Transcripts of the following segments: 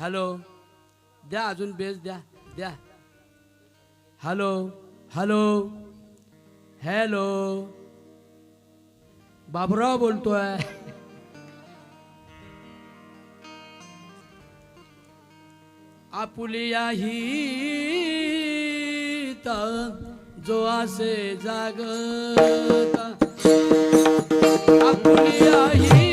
Hello द्या अजून base द्या द्या. Hello hello hello. बाबुराव बोलतोय. आपुलिया ही जो असे जागता. आपुलिया ही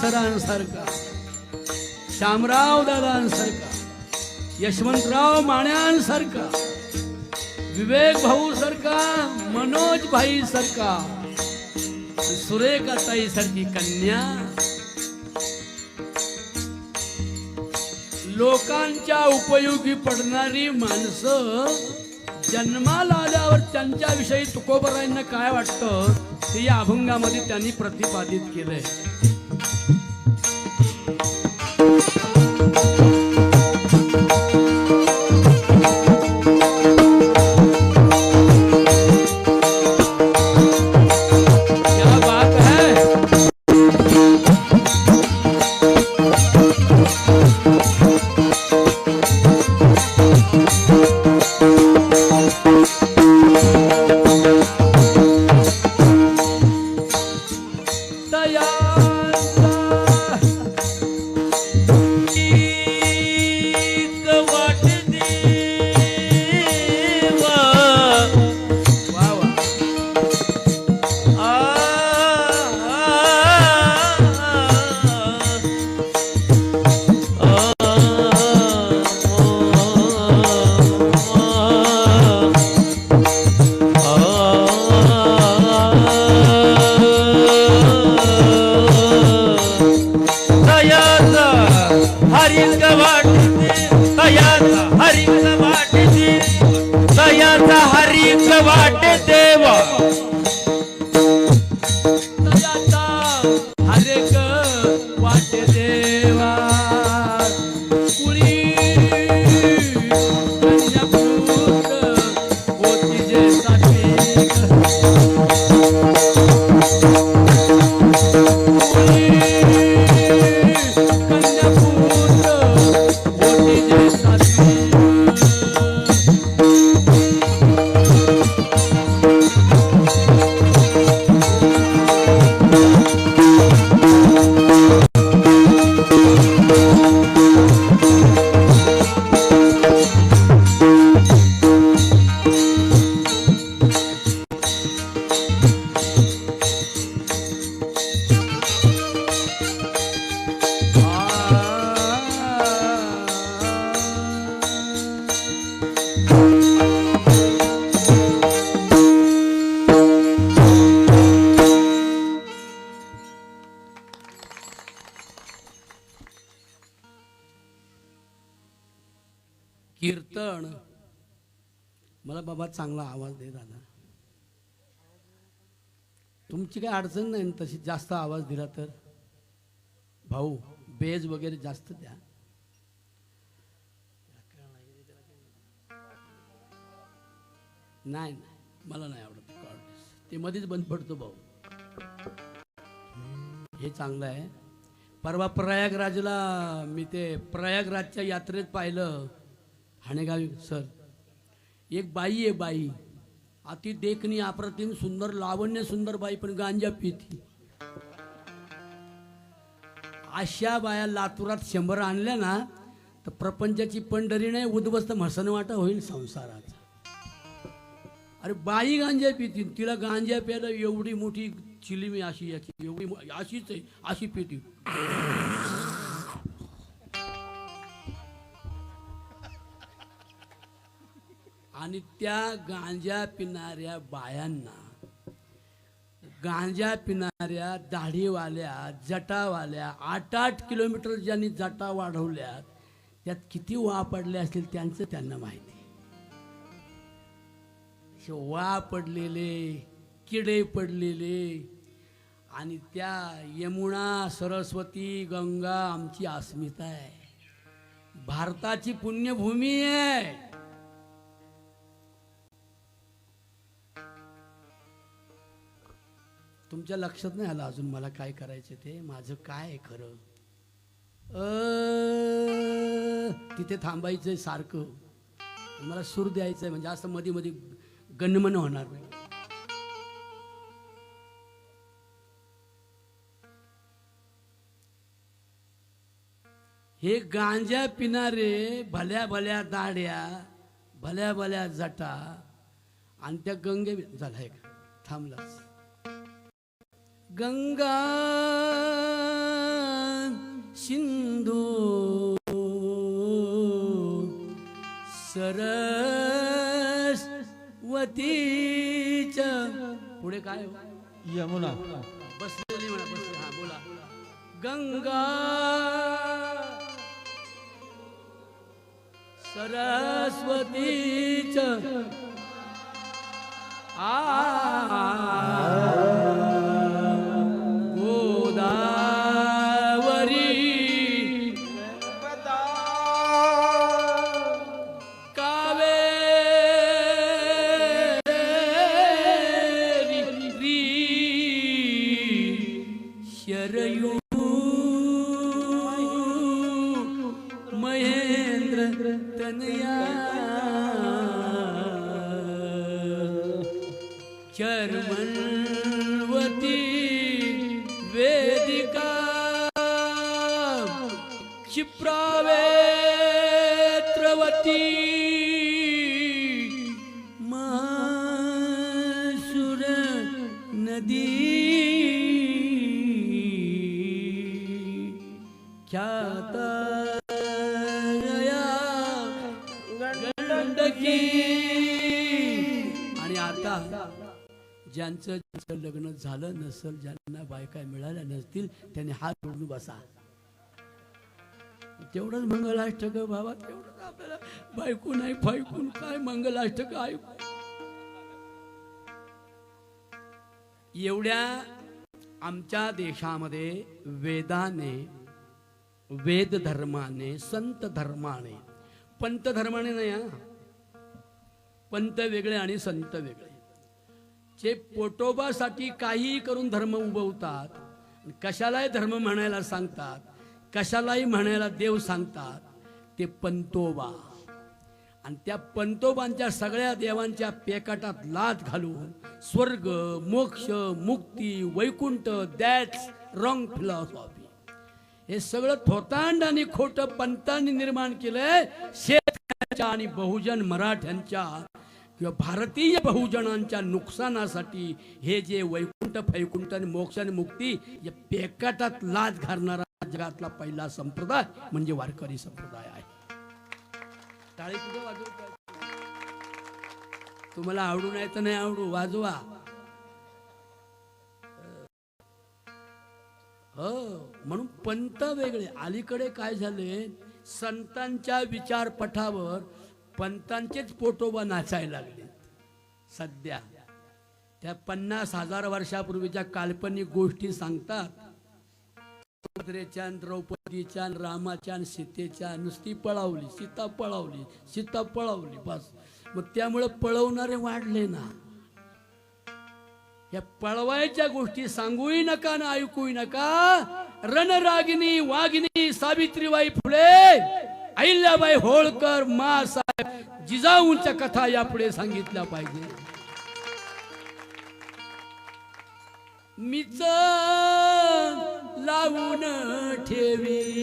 सरांसारखा शामराव दादांसारखा. यशवंतराव माण्यांसारखा. विवेक भाऊ सारखा मनोज भाई सारखा सुरेखाताई सारखी कन्या. लोकांच्या उपयोगी पडणारी माणसं जन्माला आल्यावर त्यांच्याविषयी तुकोबरायांना काय वाटतं ते या अभंगामध्ये त्यांनी प्रतिपादित केलंय. वा कीर्तन. मला बाबा चांगला आवाज दे दादा. तुमची काही अडचण नाही ना तशी जास्त आवाज दिला तर? भाऊ बेज वगैरे जास्त द्या. नाही नाही मला नाही आवडत ते मध्येच बंद पडतो भाऊ. हे चांगलं आहे. परवा प्रयागराजला मी ते प्रयागराजच्या यात्रेत पाहिलं. हाणेगावी सर. एक बाई आहे बाई. अति देखणी अप्रतिम सुंदर लावण्य सुंदर बाई पण गांजा पिती. अशा बाया लातुरात शंभर आणल्या ना तर प्रपंचाची पंढरी नाही उद्ध्वस्त म्हसन वाटा होईल संसाराचा. अरे बाई गांजा पिती तिला गांजा प्यायला एवढी मोठी चिलिमी अशी याची एवढी अशीच आहे अशी पिती. आणि त्या गांजा पिणाऱ्या बायांना गांजा पिणाऱ्या दाढीवाल्या जटावाल्या आठ आठ किलोमीटर ज्यांनी जटा वाढवल्या त्यात किती वा पडले असतील त्यांचं त्यांना माहिती. वा पडलेले किडे पडलेले आणि त्या यमुना सरस्वती गंगा आमची अस्मिता आहे. भारताची पुण्यभूमी आहे. तुमच्या लक्षात नाही आलं अजून मला काय करायचं ते? माझं काय आहे खरं? अ, तिथे थांबायचंय सारखं. मला सूर द्यायचंय म्हणजे असं मध्ये मध्ये गणमन होणार नाही. हे गांजा पिणारे भल्या भल्या दाड्या भल्या भल्या जटा आणि त्या गंगे झाला का? थांबलाच. गंगा सिंधू सरस्वतीच पुढे काय हो? यमुना. बसलेली म्हणा बसले हा बोला. गंगा सरस्वतीच आ झालं नसल ज्यांना बायका मिळाल्या नसतील त्यांनी हात जोडून बसा. तेवढंच मंगलाष्टक बाबा तेवढंच आपल्याला बायको नाही फायकून काय मंगलाष्टक ऐकू एवढ्या आमच्या देशामध्ये वेदाने वेद धर्माने संत धर्माने पंत धर्माने नाही हा. पंत वेगळे आणि संत वेगळे. जे पोटोबासाठी काहीही करून धर्म उभवतात कशालाही धर्म म्हणायला सांगतात कशालाही म्हणायला देव सांगतात ते पंतोबा. आणि त्या पंतोबांच्या सगळ्या देवांच्या पेकाटात लात घालून स्वर्ग मोक्ष मुक्ती वैकुंठ दॅट्स रॉंग फिलॉसॉफी. हे सगळं थोतांड आणि खोटं पंतांनी निर्माण केलंय शेतकऱ्यांच्या आणि बहुजन मराठ्यांच्या किंवा भारतीय बहुजनांच्या नुकसानासाठी हे जे वैकुंठ फैकुंठ आणि मोक्ष आणि मुक्ती या पेकाटात लाच घालणारा जगातला पहिला संप्रदाय म्हणजे वारकरी संप्रदाय आहे. टाळी कुठे तुम्हाला आवडू नाही तर नाही आवडू वाजवा. हो म्हणून पंत वेगळे. अलीकडे काय झाले? संतांच्या विचारपठावर पंतांचेच पोटोबा नाचायला लागले. सध्या त्या पन्नास हजार वर्षापूर्वीच्या काल्पनिक गोष्टी सांगतात. द्रौपदीच्या रामाच्या सीतेच्या नुसती पळावली सीता पळावली सीता पळावली बस. मग त्यामुळं पळवणारे वाढले ना. या पळवायच्या गोष्टी सांगूही नका ना ऐकूही नका. रणरागिनी वाघिनी सावित्रीबाई फुले अहिल्याबाई होळकर मा साहेब जिजाऊंच्या कथा यापुढे सांगितल्या पाहिजे. मीच लावून ठेवी.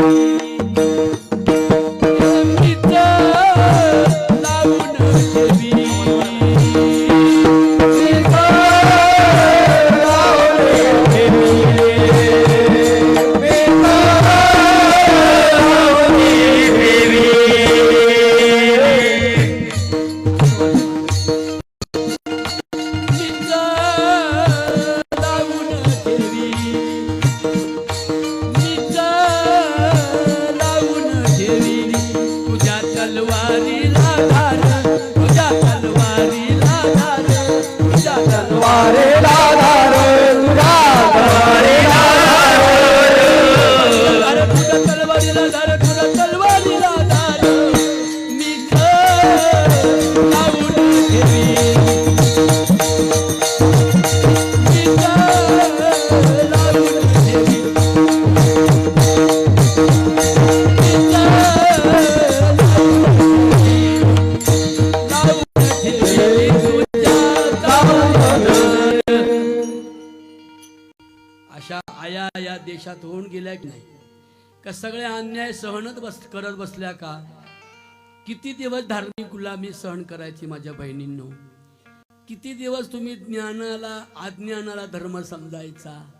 का सगळे अन्याय सहनच बस करत बसल्या का? किती दिवस धार्मिक गुलामी सहन करायची माझ्या बहिणींनो? किती दिवस तुम्ही ज्ञानाला अज्ञानाला धर्म समजायचा?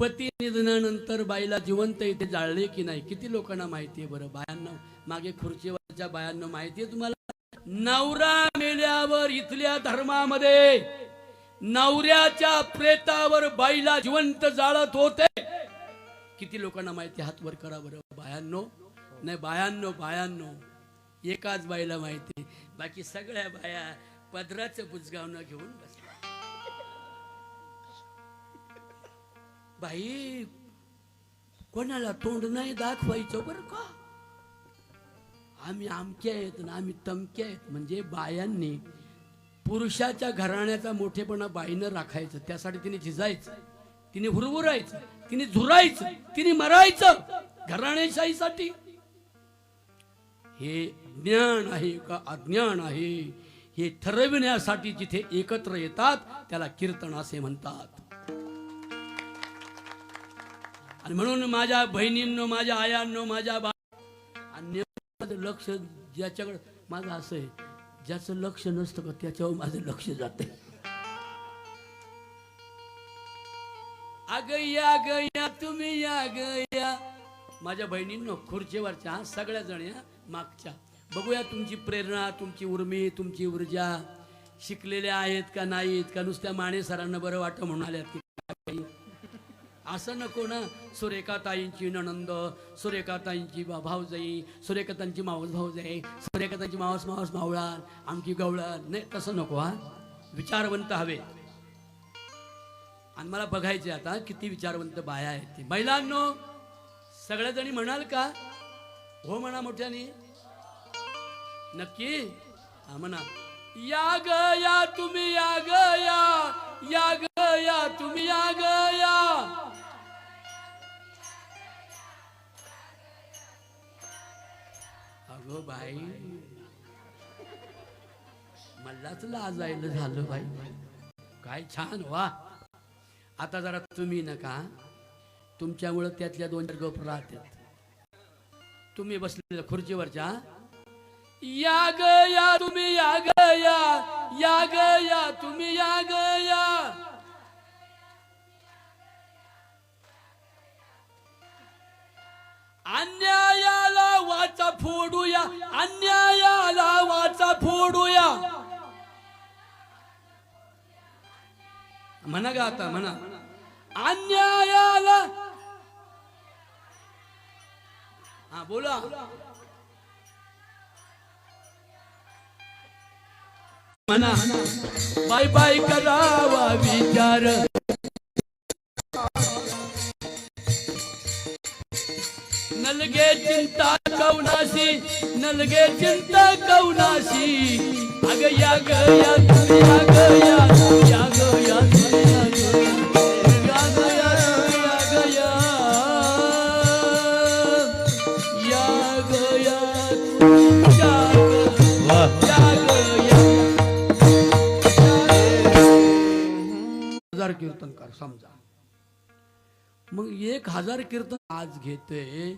पती निधनानंतर बाईला जिवंत इथे जाळले की नाही? किती लोकांना माहिती आहे बरं? बायांना मागे खुर्चीवरच्या बायांना माहिती आहे तुम्हाला? नवरा मेल्यावर इथल्या धर्मामध्ये नवऱ्याच्या प्रेतावर बाईला जिवंत जाळत होते. किती लोकांना माहिती हात वर करा बरं. बायांनो नाही बायांनो बायांनो. एकाच बाईला माहिती बाकी सगळ्या बाया पदराचं बुजगावणं घेऊन बसल्या. बाई कोणाला तोंड नाही दाखवायचं बरं का? आम्ही आमक्या आहेत ना आम्ही तमक्या आहेत. म्हणजे बायांनी पुरुषाच्या घराण्याचा मोठेपणा बाईनं राखायचं. त्यासाठी तिने झिजायचं तिने हुरहुरायचं. तिने झुरायचं तिने मरायचं घराणेशाहीसाठी. हे ज्ञान आहे का अज्ञान आहे? हे ठरविण्यासाठी जिथे एकत्र येतात त्याला कीर्तन असे म्हणतात. आणि म्हणून माझ्या बहिणींनो माझ्या आयांनो माझ्या बा लक्ष ज्याच्याकडे माझं असं आहे ज्याचं लक्ष नसतं का त्याच्यावर माझं लक्ष जाते गया गया ग या तुम्ही या गया या. माझ्या बहिणींनो खुर्चीवरच्या हा, सगळ्या जण या मागच्या. बघूया तुमची प्रेरणा तुमची उर्मी तुमची ऊर्जा. शिकलेल्या आहेत का नाहीत का नुसत्या माने सरांना बरं वाटतं म्हणून आल्यात की असं नको ना. सुरेखाताईंची नणंद सुरेखाताईंची भाऊजाई सुरेखातांची मावस भाऊजाई सुरेखातांची मावस मावस मावळा आमची गवळा नाही तसं नको हा. विचारवंत हवे आणि मला बघायचे आता किती विचारवंत बाया आहेत ते. महिलांनो सगळ्याजणी म्हणाल का? हो म्हणा मोठ्याने. नक्की? हा म्हणा. या ग या तुम्ही या ग या या ग या तुम्ही या ग या. अगो बाई मलाच लाजायला झालं बाई. काय छान वा. आता जरा तुम्ही नका. तुमच्यामुळं त्यातल्या दोन चार गप राहतात. तुम्ही बसलेल्या खुर्चीवरच्या. या गया तुम्ही या. गया या गया तुम्ही या. गया अन्यायाला वाचा फोडूया. अन्यायाला वाचा फोडूया. म्हणा गा आता म्हणा अन्यायाला हा बोला म्हणा बाय बाय करावा विचार नलगे चिंता कौनाशी नलगे चिंता कौनाशी अग या ग या ग या ग या कीर्तनकार समजा. मग एक हजार कीर्तन आज घेते.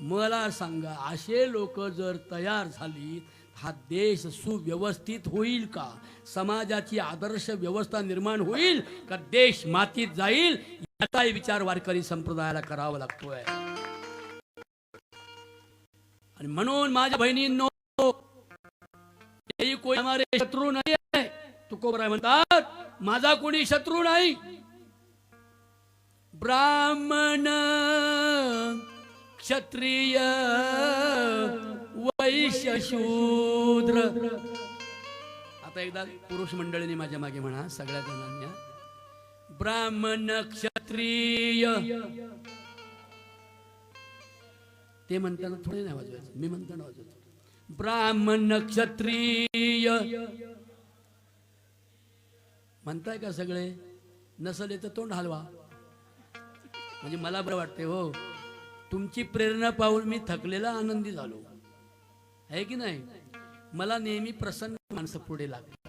मला सांगा असे लोक जर तयार झाली हा देश सुव्यवस्थित होईल का? समाजाची आदर्श व्यवस्था निर्माण होईल का? देश मातीत जाईल? याचाही विचार वारकरी संप्रदायाला करावा लागतोय. आणि म्हणून माझ्या बहिणींनो यही कोई हमारे शत्रू नाही आहे तुकोबराय म्हणतात. माझा कोणी शत्रू नाही. ब्राह्मण क्षत्रिय वैश्य शूद्र आता एकदा पुरुष मंडळीने माझ्या मागे म्हणा सगळ्या जणांना. ब्राह्मण क्षत्रिय. ते म्हणताना थोडे नाही वाजवायचं मी म्हणताना वाजवतो. ब्राह्मण क्षत्रिय. म्हणताय का सगळे? नसल तर तोंड हलवा. म्हणजे मला बरं वाटते हो. तुमची प्रेरणा पाहून मी थकलेला आनंदी झालो. आहे की नाही? मला नेहमी प्रसन्न माणसं पुढे लागतात.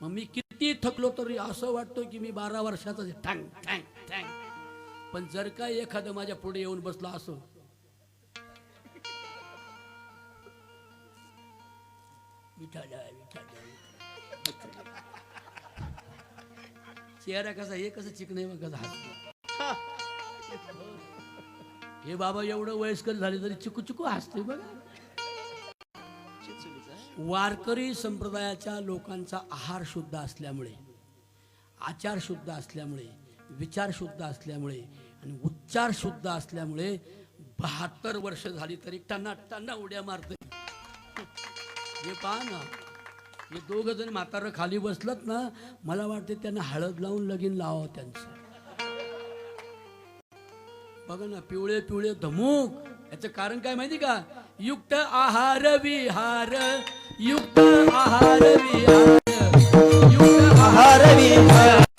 मग मी किती थकलो तरी असं वाटतो की मी बारा वर्षाचा ठँक ठँग ठँग ठँग. पण जर का एखादं माझ्या पुढे येऊन बसला असो. विठाला विठा चेहरा कसा हे कसं चिकणे मग कसं हसतो हे बाबा एवढं वयस्कर झाले तरी चिकू चिकू हसते बघा. वारकरी संप्रदायाच्या लोकांचा आहार शुद्ध असल्यामुळे आचार शुद्ध असल्यामुळे विचार शुद्ध असल्यामुळे आणि उच्चार शुद्ध असल्यामुळे बहात्तर वर्ष झाली तरी टन्ना टन्ना उड्या मारते हे पहा ना. हे दोघ जण म्हातारं खाली बसलत ना मला वाटते त्यांना हळद लावून लगीन लावावं त्यांचं. बघा ना पिवळे पिवळे धमुक. याचं कारण काय माहिती का? युक्त आहार विहार युक्त आहार विहार. युक्त आहार आहार विहार.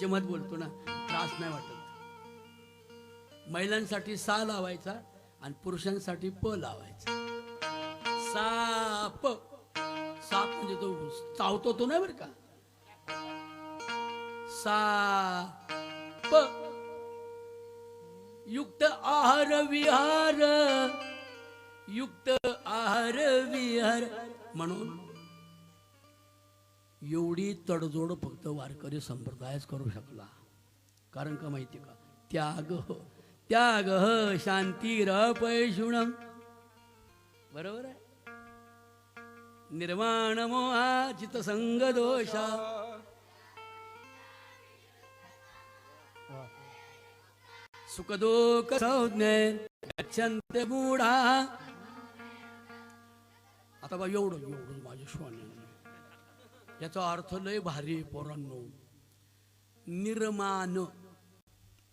पंचमत बोलतो ना त्रास नाही वाटत. महिलांसाठी सा लावायचा आणि पुरुषांसाठी प लावायचा. साप साप म्हणजे तो चावतो तो नाही बरं का? साप युक्त आहार विहार. युक्त आहार विहार म्हणून एवढी तडजोड फक्त वारकरी संप्रदायच करू शकला. कारण का माहिती का? त्याग हो, त्याग हो, शांती पैशुणम बरोबर आहे? निर्माण मोहा चितसंग दोषा. सुख दुःख संज्ञे गच्छन्त मूढा आता बा एवढं एवढं माझ्या श्वाने याचा अर्थ लय भारी पोरांनो. निर्माण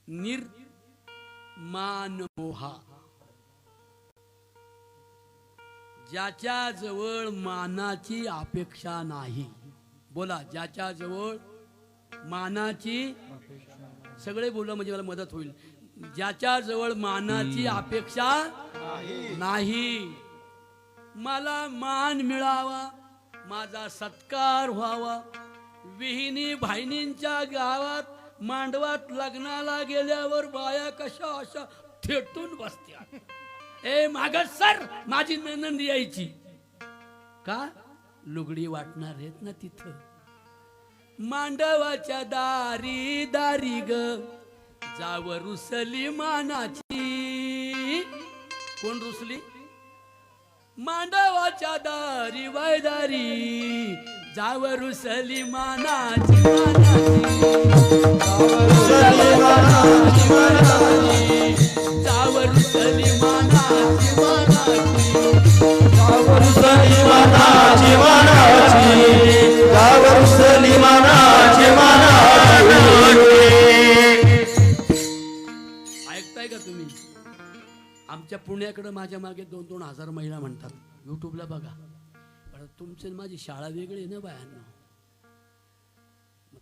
निर्मान मोहा. ज्याच्या जवळ मानाची अपेक्षा नाही. बोला ज्याच्या जवळ मानाची सगळे बोला म्हणजे मला मदत होईल. ज्याच्या जवळ मानाची अपेक्षा नाही. मला मान मिळावा. माझा सत्कार व्हावा. विहिनी भाईनींच्या गावात मांडवात लग्नाला गेल्यावर बाया कशा अशा थेटून बसत्या. ए माग सर माझी नंद यायची. का? लुगडी वाटणार आहेत ना तिथं. मांडवाच्या दारी दारी ग. जाव रुसली मानाची. कोण रुसली? मांडवाच्या दारी वैदारी जाव रुसली मानाची. मानाची. जाव मानाची मानाची. गावरुसली मानाची मानाची. गावरुसली मानाची मानाची. ऐकताय का तुम्ही? आमच्या पुण्याकडे माझ्या मागे दोन दोन हजार महिला म्हणतात. युट्यूबला बघा. पण तुमची माझी शाळा वेगळी आहे ना बायांना.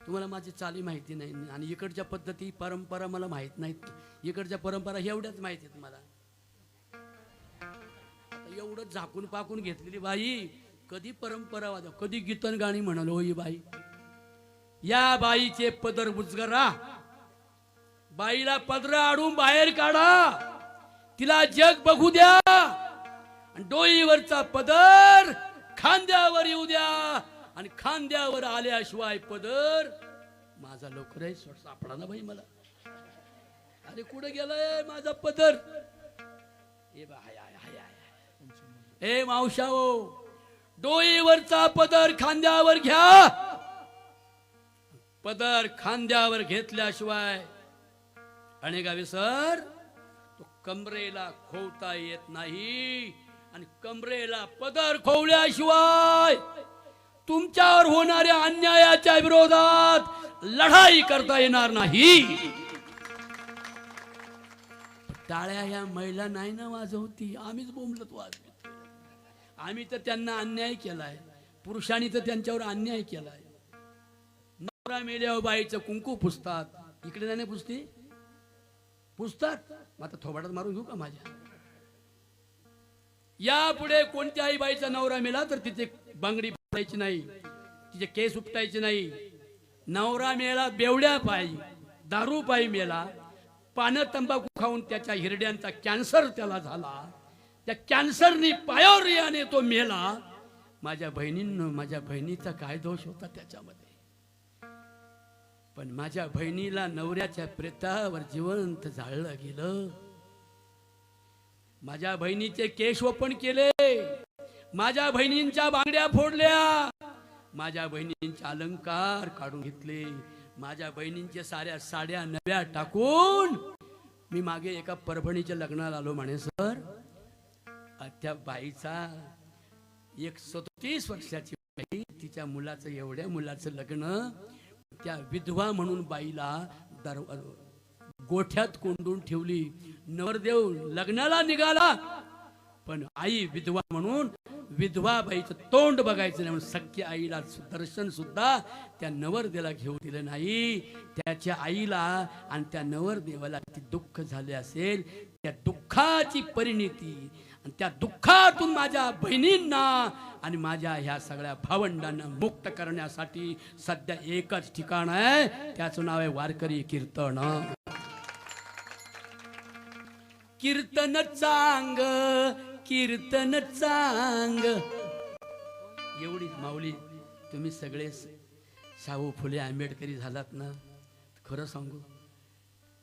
तुम्हाला माझी चाली माहिती नाही. आणि इकडच्या पद्धती परंपरा मला माहीत नाहीत. इकडच्या परंपरा एवढ्याच माहिती आहेत मला. एवढं झाकून पाकून घेतलेली बाई कधी परंपरा वाजव कधी गीतन गाणी म्हणाल हो ही बाई. या बाईचे पदर बुजगरा. बाईला पदर आडून बाहेर काढा. तिला जग बघू द्या. आणि डोईवरचा पदर खांद्यावर येऊ द्या. आणि खांद्यावर आल्याशिवाय पदर माझा लवकर सापडा ना भाई मला. अरे कुठे गेलाय माझा पदर? ए बा हाय हाय हाय मावशाओ डोईवरचा पदर खांद्यावर घ्या. पदर खांद्यावर घेतल्याशिवाय आणि का विसर कमरेला खोवता येत नाही आणि कमरेला पदर खोवल्याशिवाय तुमच्यावर होणाऱ्या अन्यायाच्या विरोधात लढाई करता येणार नाही. टाळ्या ह्या महिला नाही ना वाजवती. आम्हीच बोंबलत वाजवतो. आम्ही तर त्यांना अन्याय केलाय. पुरुषांनी तर त्यांच्यावर अन्याय केलाय. नवरा मेल्यावर बाईचं कुंकू पुसतात. इकडे नाही पुसती? पुसतात मग आता थोबाडात मारून घेऊ का माझ्या? यापुढे कोणत्याही बाईचा नवरा मेला तर तिचे बांगडी फुटायची नाही तिचे केस उपटायचे नाही. नवरा मेला बेवड्या पायी दारू पायी मेला. पानं तंबाखू खाऊन त्याच्या हिरड्यांचा कॅन्सर त्याला झाला. त्या कॅन्सरनी पायावर याने तो मेला. माझ्या बहिणींनो माझ्या बहिणीचा काय दोष होता त्याच्यामध्ये? पण माझ्या बहिणीला नवऱ्याच्या प्रेतावर जिवंत जाळलं गेलं. माझ्या बहिणीचे केश ओपन केले. माझ्या बहिणींच्या बांगड्या फोडल्या. माझ्या बहिणींचे अलंकार काढून घेतले. माझ्या बहिणींच्या साऱ्या साड्या नव्या टाकून मी मागे एका परभणीच्या लग्नाला आलो म्हणे सर त्या बाईचा एक सदतीस वर्षाची बाई तिच्या मुलाचं एवढ्या मुलाचं लग्न त्या विधवा म्हणून बाईला दर गोठ्यात कोंडून ठेवली. नवरदेव लग्नाला निघाला. पण आई विधवा म्हणून विधवा बाईचं तोंड बघायचं नाही म्हणून सख्या आईला दर्शन सुद्धा त्या नवरदेवाला घेऊ दिलं नाही. त्याच्या आईला आणि त्या नवरदेवाला ती दुःख झाले असेल. त्या दुःखाची परिणिती आणि त्या दुःखातून माझ्या बहिणींना आणि माझ्या ह्या सगळ्या भावंडांना मुक्त करण्यासाठी सध्या एकच ठिकाण आहे त्याचं नाव आहे वारकरी कीर्तन. कीर्तन चांग कीर्तन चांग. एवढीच माऊली तुम्ही सगळे शाहू फुले आंबेडकरी झालात ना? खरं सांगू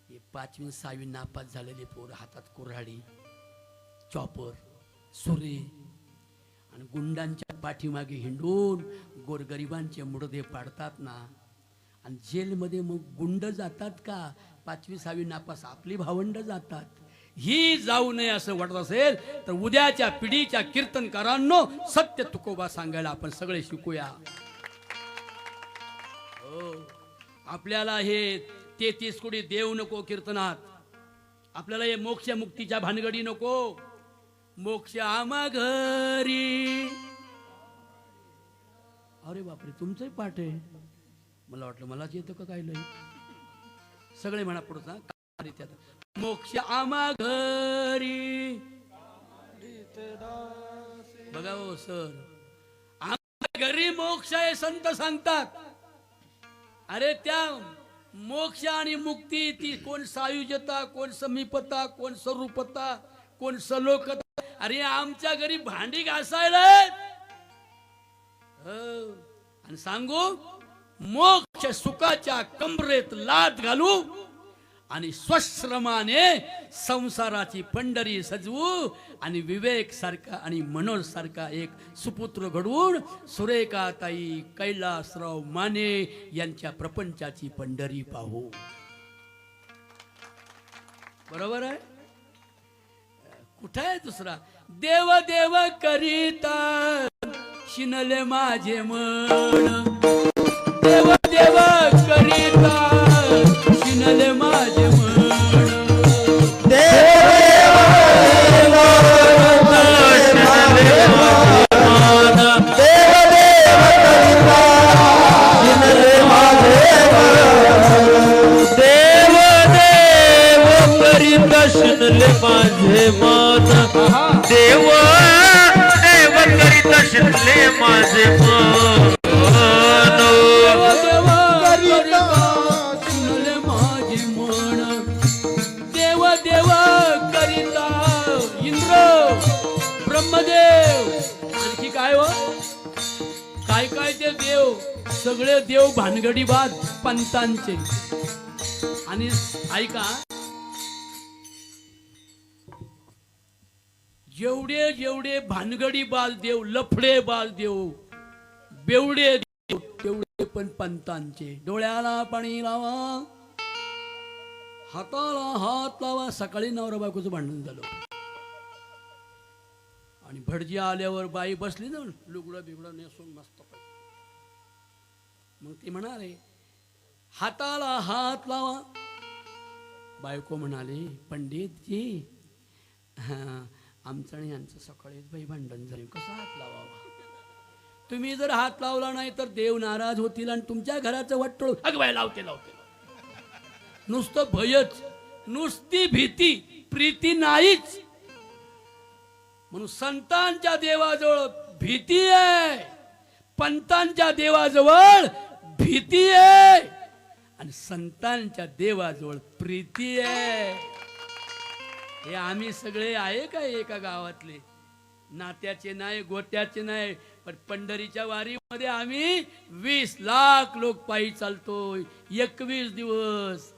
हे पाचवी सहावी नापास झालेले पोर हातात कुऱ्हाडी. चॉपर सुरे आणि गुंडांच्या पाठीमागे हिंडून गोरगरिबांचे मृदे पाडतात ना आणि जेलमध्ये मग गुंड जातात का? पाचवी सहावी नापास आपली भावंड जातात. ही जाऊ नये असं वाटत असेल तर उद्याच्या पिढीच्या कीर्तनकारांनो सत्य तुकोबा सांगायला आपण सगळे शिकूया. हो आपल्याला हे तेहतीस कोटी देव नको कीर्तनात. आपल्याला हे मोक्ष मुक्तीच्या भानगडी नको. मोक्ष आम्हा घरी अरे बापरे तुमचंही पाठ आहे. मला वाटलं मलाच येतं का काय लई? सगळे म्हणा पुढचा मोक्ष आमा घरी बघा हो सर. आमच्या घरी मोक्ष आहे संत सांगतात. अरे त्या मोक्ष आणि मुक्ती ती कोण सायुजता कोण समीपता कोण स्वरूपता कोण सलोकता अरे आमच्या घरी भांडी घासायला हो. आणि सांगू मोक्ष सुखाच्या कमरेत लात घालू आणि स्वश्रमाने संसाराची पंढरी सजवू आणि विवेक सारखा आणि मनोज सारखा एक सुपुत्र घडवून सुरेखाताई कैलासराव माने यांच्या प्रपंचाची पंढरी पाहू. बरोबर आहे? कुठं आहे दुसरा? देव देव करीता शिनले माझे मन. देव देव करीता संतांचे आणि ऐका जेवढे जेवढे भानगडी बाल देव लफडे बाल देव बेवडे देव तेवढे पण पंतांचे. डोळ्याला पाणी लावा हाताला हात लावा सकाळी नवरा बायकोचं भांडण झालं. आणि भटजी आल्यावर बाई बसली ना लुगडं बिगडं नेसून मस्त मग ती म्हणाले हाताला हात लावा. बायको म्हणाली पंडितजी हा, आमचं आणि यांचं सकाळीच बाई भांडण झाले. कसं हात लावावा? तुम्ही जर हात लावला नाही तर देव नाराज होतील आणि तुमच्या घराचं वाटोळ अगवाय लावते लावते. नुसतं भयच नुसती भीती प्रीती नाहीच. म्हणून संतांच्या देवाजवळ भीती आहे. पंतांच्या देवाजवळ भीती आहे. आणि संतांच्या देवाजवळ प्रीती आहे. हे आम्ही सगळे आहे का एका गावातले? नात्याचे नाही गोत्याचे नाही पण पंढरीच्या वारीमध्ये आम्ही वीस लाख लोक पायी चालतोय. एकवीस दिवस.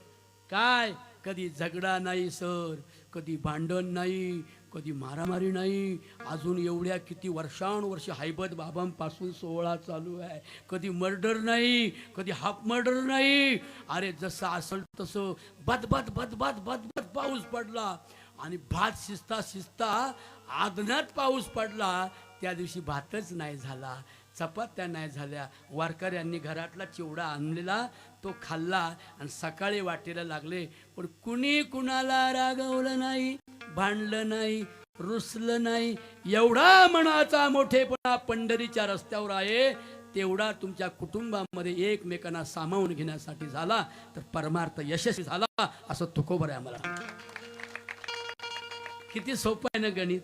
काय? कधी झगडा नाही सर. कधी भांडण नाही. कधी मारामारी नाही. अजून एवढ्या किती वर्षानुवर्ष हैबत बाबांपासून सोहळा चालू आहे. कधी मर्डर नाही कधी हाफ मर्डर नाही. अरे जसं असेल तसं बद बद बद बद बद बद पाऊस पडला आणि भात शिजता शिजता आदनात पाऊस पडला. त्या दिवशी भातच नाही झाला. चपात्या नाही झाल्या. वारकऱ्यांनी घरातला चिवडा आणलेला तो खाल्ला आणि सकाळी वाटेला लागले. पण कुणी कुणाला रागवलं नाही भांडलं नाही रुसलं नाही एवढा मनाचा मोठेपणा पंढरीच्या रस्त्यावर आहे तेवढा तुमच्या कुटुंबामध्ये एकमेकांना सामावून घेण्यासाठी झाला तर परमार्थ यशस्वी झाला असं तुकोबर आहे आम्हाला किती सोपं आहे ना गणित?